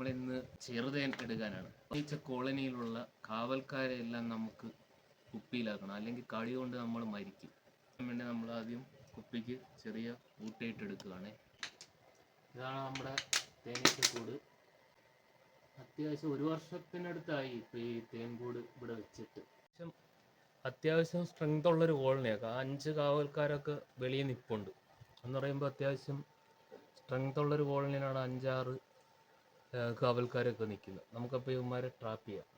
നമ്മളിന്ന് ചെറുതേൻ എടുക്കാനാണ്. ഈച്ച കോളനിയിലുള്ള കാവൽക്കാരെ എല്ലാം നമുക്ക് കുപ്പിയിലാക്കണം. അല്ലെങ്കിൽ കളി കൊണ്ട് നമ്മൾ മരിക്കും. വേണ്ടി നമ്മൾ ആദ്യം കുപ്പിക്ക് ചെറിയ ഊട്ടയിട്ട് എടുക്കുകയാണ്. ഇതാണ് നമ്മുടെ തേനീച്ചക്കൂട്. അത്യാവശ്യം ഒരു വർഷത്തിനടുത്തായി ഇപ്പോൾ ഈ തേൻകൂട് ഇവിടെ വെച്ചിട്ട്. അത്യാവശ്യം സ്ട്രെങ്ത് ഉള്ളൊരു കോളനിയാണ് അഞ്ച് കാവൽക്കാരൊക്കെ വെളിയിൽ നിൽപ്പുണ്ട് എന്ന് പറയുമ്പോൾ അത്യാവശ്യം സ്ട്രെങ്ത് ഉള്ളൊരു കോളനിയിലാണ് അഞ്ചാറ് കാവൽക്കാരൊക്കെ നിൽക്കുന്നത് നമുക്കപ്പോൾ ഇവന്മാരെ ട്രാപ്പ് ചെയ്യാം.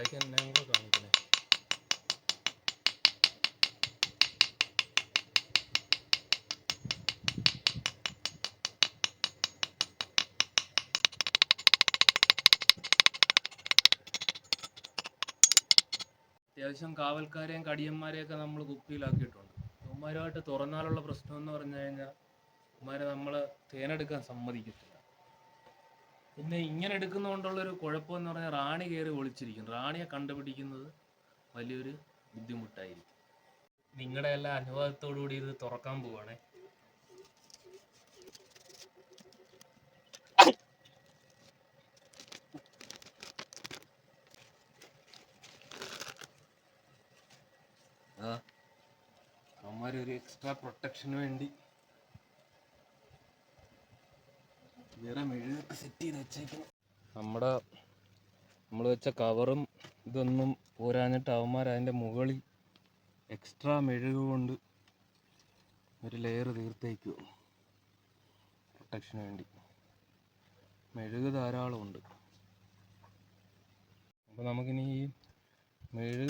ഇടയ്ക്ക് എന്നെ കൂടെ കാണിക്കണേ അത്യാവശ്യം കാവൽക്കാരെയും കടിയന്മാരെയൊക്കെ നമ്മൾ കുപ്പിയിലാക്കിയിട്ടുണ്ട്. അവന്മാരുമായിട്ട് തുറന്നാലുള്ള പ്രശ്നം എന്ന് പറഞ്ഞു കഴിഞ്ഞാൽ അവന്മാരെ നമ്മൾ തേനെടുക്കാൻ സമ്മതിക്കത്തില്ല. പിന്നെ ഇങ്ങനെ എടുക്കുന്നതുകൊണ്ടുള്ളൊരു കുഴപ്പമെന്ന് പറഞ്ഞാൽ റാണി കയറി ഒളിച്ചിരിക്കും. റാണിയെ കണ്ടുപിടിക്കുന്നത് വലിയൊരു ബുദ്ധിമുട്ടായിരിക്കും. നിങ്ങളുടെ എല്ലാ അനുവാദത്തോടു കൂടി ഇത് തുറക്കാൻ പോവാണേ. ഒരു എക്സ്ട്രാ പ്രൊട്ടക്ഷന് വേണ്ടി വേറെ മെഴുകൊക്കെ സെറ്റ് ചെയ്ത് വെച്ചേക്കണം നമ്മുടെ നമ്മൾ വെച്ച കവറും ഇതൊന്നും പോരാഞ്ഞിട്ട് അവന്മാർ അതിന്റെ മുകളിൽ എക്സ്ട്രാ മെഴുക് കൊണ്ട് ഒരു ലെയർ തീർത്തേക്കു. പ്രൊട്ടക്ഷന് വേണ്ടി. മെഴുക് ധാരാളമുണ്ട്. അപ്പോൾ നമുക്കിനി ഈ മെഴുക്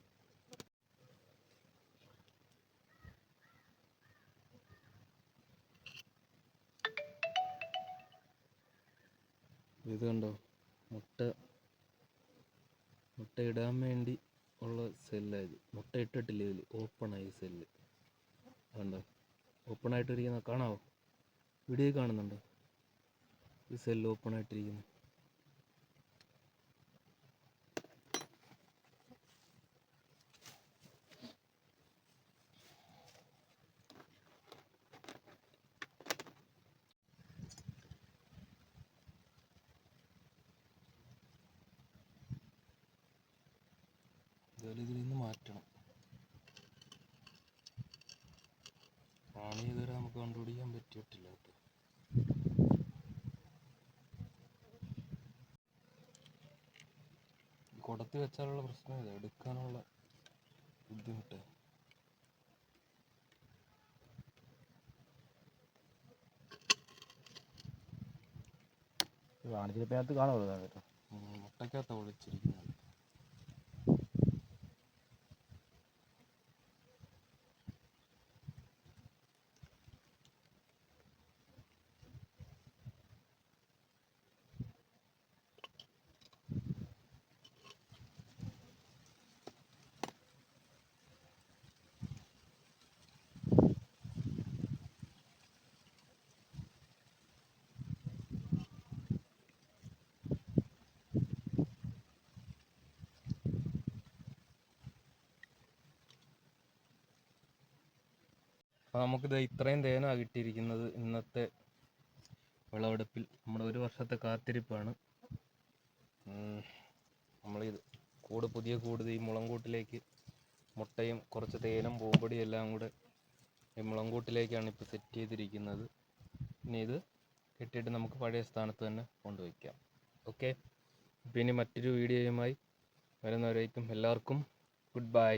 ഇത് കണ്ടോ? മുട്ട. മുട്ട ഇടാൻ വേണ്ടി ഉള്ള സെല്ലായത് മുട്ട ഇട്ടിട്ടില്ല ഇതിൽ ഓപ്പണായി സെല്ല് കണ്ടോ? ഓപ്പണായിട്ടിരിക്കുന്ന കാണാവോ? വീഡിയോ കാണുന്നുണ്ടോ? ഈ സെല്ല് ഓപ്പൺ ഇതുപോലെ ഇതിൽ നിന്ന് മാറ്റണം. റാണി ഇതുവരെ നമുക്ക് കണ്ടുപിടിക്കാൻ പറ്റിയിട്ടില്ല കേട്ടോ. കുടത്തി വെച്ചാലുള്ള പ്രശ്നം ഇതാ എടുക്കാനുള്ള ബുദ്ധിമുട്ട്. വാണിജ്യത്തിനകത്ത് കാണുമല്ലോ കേട്ടോ. മുട്ടക്കകത്ത് ഒളിച്ചിരിക്കുന്നത് അപ്പോൾ നമുക്കിത് ഇത്രയും തേനാണ് കിട്ടിയിരിക്കുന്നത് ഇന്നത്തെ വിളവെടുപ്പിൽ. നമ്മുടെ ഒരു വർഷത്തെ കാത്തിരിപ്പാണ്. നമ്മളിത് കൂട് പുതിയ കൂട് ഈ മുളങ്കൂട്ടിലേക്ക് മുട്ടയും കുറച്ച് തേനും പൂമ്പൊടിയും എല്ലാം കൂടെ ഈ മുളങ്കൂട്ടിലേക്കാണ് ഇപ്പോൾ സെറ്റ് ചെയ്തിരിക്കുന്നത്. ഇനി ഇത് കെട്ടിയിട്ട് നമുക്ക് പഴയ സ്ഥാനത്ത് തന്നെ കൊണ്ടുവയ്ക്കാം. ഓക്കെ? പിന്നെ മറ്റൊരു വീഡിയോയുമായി വരുന്നവരേക്കും എല്ലാവർക്കും ഗുഡ് ബൈ.